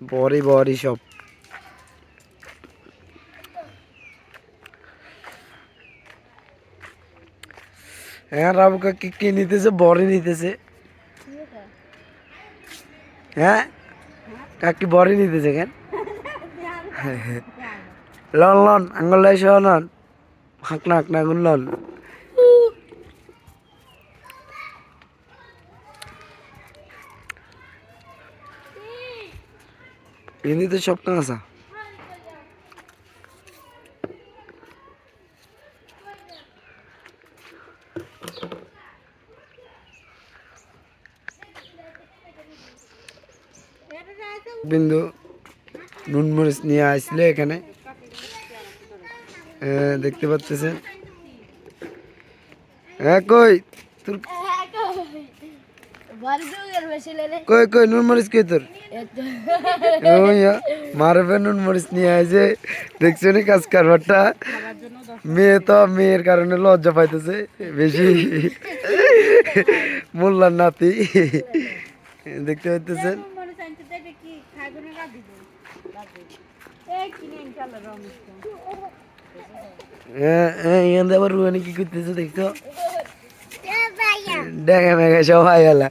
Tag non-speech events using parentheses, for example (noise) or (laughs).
বড়ি বড়ি সব। হ্যাঁ রাবু কাকি কি নিতেছে? বড়ি নিতেছে। হ্যাঁ? কাকি বড়ি নিতেছে কেন? (laughs) লন লন আঙ্গুল লাই সহ লন। হাঁকনা হাঁকনা আঙ্গুল লন। হিন্দিতে সব কাঁচা বিন্দু নুন মরিচ নিয়ে আসলে এখানে। দেখতে পাচ্ছেন। হ্যাঁ কই? তোর কই কই নুন মরিচ কই তোর? মারবে নুন মরিচ নিয়ে আসে দেখছ নি কাজ কারবারটা? মেয়ে তো মেয়ের কারণে লজ্জা পাইতেছে বেশি। মোল্লার নাতি। দেখতে পাইতেছেন? হ্যাঁ হ্যাঁ এখান থেকে আবার রুহানি কি করতেছে দেখছ? দেখা মেঘে সবাই গেলা